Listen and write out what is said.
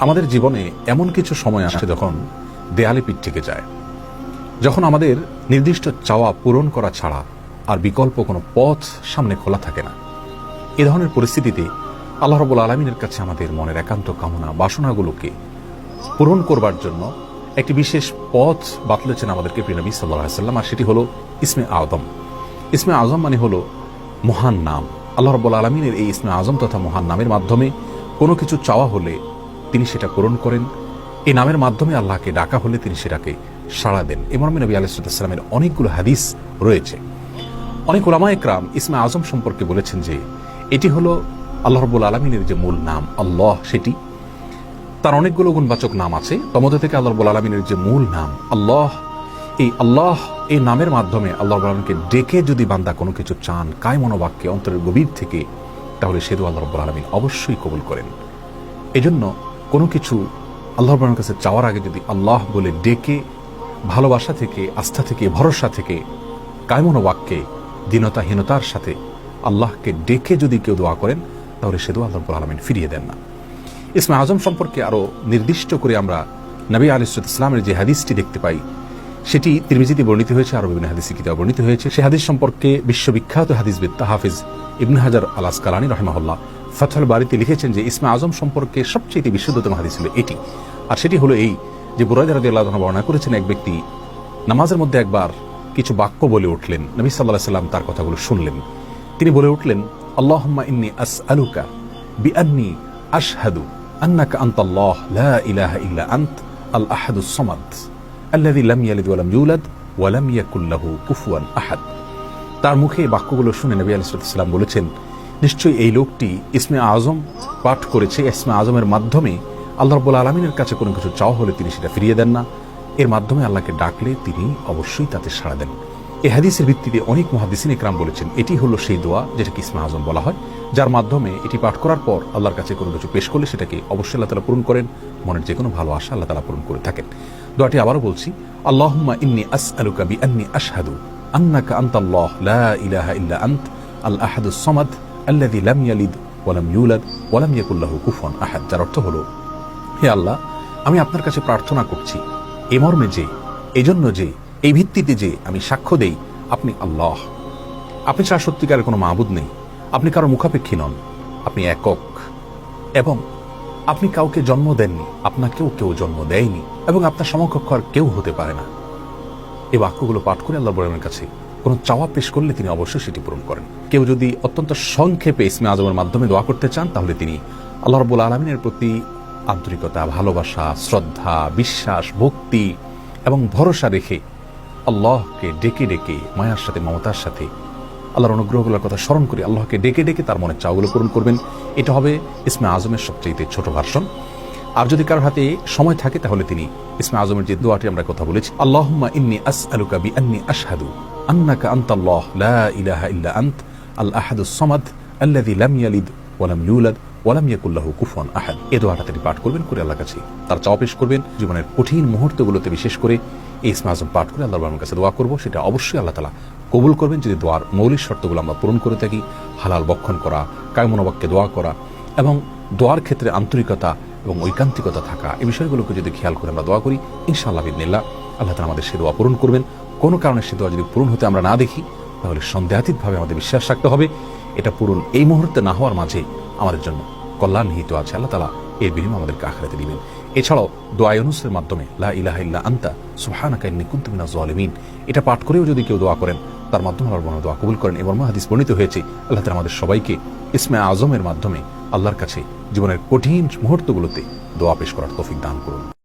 আমাদের জীবনে এমন কিছু সময় আসে যখন দেয়ালে পিঠ থেকে যায়। যখন আমাদের নির্দিষ্ট চাওয়া পূরণ করা ছাড়া আর বিকল্প কোনো পথ সামনে খোলা থাকে না। এ ধরনের পরিস্থিতিতে আল্লাহ রবুল আলমিনের কাছে আমাদের মনের একান্ত কামনা, বাসনাগুলোকে পূরণ করবার জন্য একটি বিশেষ পথ বাতলেছেন আমাদেরকে প্রিনবী সাল্লাহ সাল্লাম আর সেটি হলো ইসমে আদম। ইসমে আজম মানে হলো মহান নাম। আল্লাহ রব্বুল আলমিনের এই ইসমে আজম তথা মহান নামের মাধ্যমে কোনো কিছু চাওয়া হলে তিনি সেটা পূরণ করেন। এই নামের মাধ্যমে আল্লাহকে ডাকা হলে তিনি সেটাকে সাড়া দেন। ইমরামি নবী আলাইসালামের অনেকগুলো হাদিস রয়েছে। অনেক ওলামা একরাম ইসমে আজম সম্পর্কে বলেছেন যে, এটি হলো আল্লাহ রব্বুল আলমিনের যে মূল নাম, আল্লাহ সেটি। তার অনেকগুলো গুণবাচক নাম আছে। তমধ্যে থেকে আল্লাহ রব্বুল আলমিনের যে মূল নাম, আল্লাহ, এই আল্লাহ এই নামের মাধ্যমে আল্লাহ আলমকে ডেকে যদি বান্দা কোনো কিছু চান কায় মনোবাক্যে অন্তরের গভীর থেকে, তাহলে সেদু আল্লাহ রব্বুল আলমিন অবশ্যই কবুল করেন। এজন্য কোনো কিছু আল্লাহ রব্বুল কাছে চাওয়ার আগে যদি আল্লাহ বলে ডেকে, ভালোবাসা থেকে, আস্থা থেকে, ভরসা থেকে কায়মনো বাক্যে দীনতাহীনতার সাথে আল্লাহকে ডেকে যদি কেউ দোয়া করেন, তাহলে সে দোয়া আল্লাহ আলমিন ফিরিয়ে দেন না। ইসমা আজম সম্পর্কে আরও নির্দিষ্ট করে আমরা নবী আলিসুদ ইসলামের যে হাদিসটি দেখতে পাই, সেটি তিরমিজিতে বর্ণিত হয়েছে আরও বিভিন্ন হাদিসে কিতাব বর্ণিত হয়েছে। সে হাদিস সম্পর্কে বিশ্ববিখ্যাত হাদিসবিদ হাফিজ ইবনে হাজার আল আসকালানি রহমাহুল্লাহ ফথল বাড়িতে লিখেছেন যে, ইসমা আজম সম্পর্কে সবচেয়ে বিশুদ্ধতম হাদিস ছিল এটি। আর সেটি হলো এই যে, বুরাইদ রাদি আল্লাহ বর্ণনা করেছেন এক ব্যক্তি, নামাজের মধ্যে একবার কিছু বাক্য বলে উঠলেন। নবী সাল্লাহ সাল্লাম তার কথাগুলো শুনলেন। তিনি বলে উঠলেন, আল্লাহম্মা ইন্নি আস আলুকা বি আন্নি আশহাদু আন্নাকা আন্ত আল্লাহ লা ইলাহা ইল্লা আন্ত আল আহাদু সমাদ আল্লাযী লাম ইয়ালিদ ওয়া ইউলাদ ওয়া লাম কুফুয়ান আহাদ। তার মুখে বাক্যগুলো শুনে নবী আলাইহিস সালাম বলেছেন নিশ্চয়ই এই লোকটি ইসমে আজম পাঠ করেছে, ইসমে আজমের মাধ্যমে। আল্লাহ রাব্বুল আলামিনের কাছে কোনো কিছু চাওয়া হলে তিনি সেটা ফিরিয়ে দেন না। এর মাধ্যমে আল্লাহকে ডাকলে তিনি অবশ্যই তাতে সাড়া দেন। এই হাদিসের ভিত্তিতে অনেক মহাদিসিন ইকরাম বলেছেন, এটি হলো সেই দোয়া যেটাকে ইসমা আজম বলা হয়, যার মাধ্যমে এটি পাঠ করার পর আল্লাহর কাছে কোনো কিছু পেশ করলে সেটাকে অবশ্যই আল্লাহ তালা পূরণ করেন। মনের যে কোনো ভালো আশা আল্লাহ তালা পূরণ করে থাকেন। দোয়াটি আবারও বলছি, আল্লাহুম্মা ইন্নি আস আলুকা বি আন্নি আশহাদু, আন্নাকা আনতাল্লাহ, লা ইলাহা ইল্লা আন্ত, আল সামাদ আল্লাযী লাম ইয়ালিদ ওয়া লাম ইউলাদ ওয়া লাম ইয়াকুল লাহু কুফুয়ান আহাদ, যার অর্থ হে আল্লাহ, আমি আপনার কাছে প্রার্থনা করছি, এ মর্মে যে, এজন্য যে, এই ভিত্তিতে যে আমি সাক্ষ্য দেই, আপনি আল্লাহ। আপনি সত্যিকারের কোনো মাহবুদ নেই, আপনি কারও মুখাপেক্ষী নন, আপনি একক। এবং আপনি কাউকে জন্ম দেননি, আপনাকেও কেউ জন্ম দেয়নি, এবং আপনার সমকক্ষ আর কেউ হতে পারে না। এই বাক্যগুলো পাঠ করে আল্লাহ বলের কাছে কোনো চাওয়া পেশ করলে তিনি অবশ্যই সেটি পূরণ করেন। কেউ যদি অত্যন্ত সংক্ষেপে ইসমে আজমের মাধ্যমে দোয়া করতে চান, তাহলে তিনি আল্লাহ রবুল আলমিনের প্রতি আন্তরিকতা, ভালোবাসা, শ্রদ্ধা, বিশ্বাস, ভক্তি এবং ভরসা রেখে আল্লাহকে ডেকে ডেকে, মায়ার সাথে, মমতার সাথে আল্লাহর অনুগ্রহগুলোর কথা স্মরণ করে আল্লাহকে ডেকে ডেকে তার মনে চাওগুলো পূরণ করবেন। এটা হবে ইসমে আজমের সবচেয়ে ছোট ভার্সন। আর যদি কারোর হাতে সময় থাকে, তাহলে তিনি ইসমে আজমের যে দোয়াটি আমরা কথা বলেছি, আল্লাহুম্মা ইন্নি আস আলুকা বি আন্নি আশহাদু, আন্নাকা আনতাল্লাহ, লা ইলাহা ইল্লা আন্ত, আল আহাদুস সামাদ, আল্লাযী লাম ইয়ালিদ ওয়া ইউলাদ ওয়ালাম ইয়াকুল্লাহু কুফুয়ান আহাদ। এ দোয়াটা তিনি পাঠ করবেন করে আল্লাহর কাছে তার চাওয়া পেশ করবেন। জীবনের কঠিন মুহূর্তগুলোতে বিশেষ করে এই ইসমে আজম পাঠ করে আল্লাহর কাছে দোয়া করব। সেটা অবশ্যই আল্লাহ তালা কবুল করবেন। যদি দোয়ার মৌলিক শর্তগুলো আমরা পূরণ করে থাকি, হালাল বক্ষণ করা, কায়মনোবাক্যে দোয়া করা এবং দোয়ার ক্ষেত্রে আন্তরিকতা এবং ঐকান্তিকতা থাকা এই বিষয়গুলোকে যদি খেয়াল করে আমরা দোয়া করি, ইনশাআল্লাহ বিদিনিল্লাহ, আল্লাহ তালা আমাদের সে দোয়া পূরণ করবেন। কোনো কারণে সে দোয়া যদি পূরণ হতে আমরা না দেখি, তাহলে সন্দেহাতীতভাবে আমাদের বিশ্বাস রাখতে হবে। এটা পূরণ এই মুহূর্তে না হওয়ার মাঝে আমাদের জন্য কল্যাণ নিহিত আছে। আল্লাহ তালা এর বিনিময় আমাদেরকে আখড়াতে দিবেন। এছাড়াও দোয়ায়নুসের মাধ্যমে, লা ইলাহা ইল্লা আন্তা, সুবহানাকা ইন্নী কুনতু এটা পাঠ করেও যদি কেউ দোয়া করেন, তার মাধ্যমে বর্ণনা দোয়া কবুল করেন। এবং হাদিস বর্ণিত হয়েছে, আল্লাহ তালা আমাদের সবাইকে ইসমে আজমের মাধ্যমে আল্লাহর কাছে জীবনের কঠিন মুহূর্তগুলোতে দোয়া পেশ করার তৌফিক দান করুন।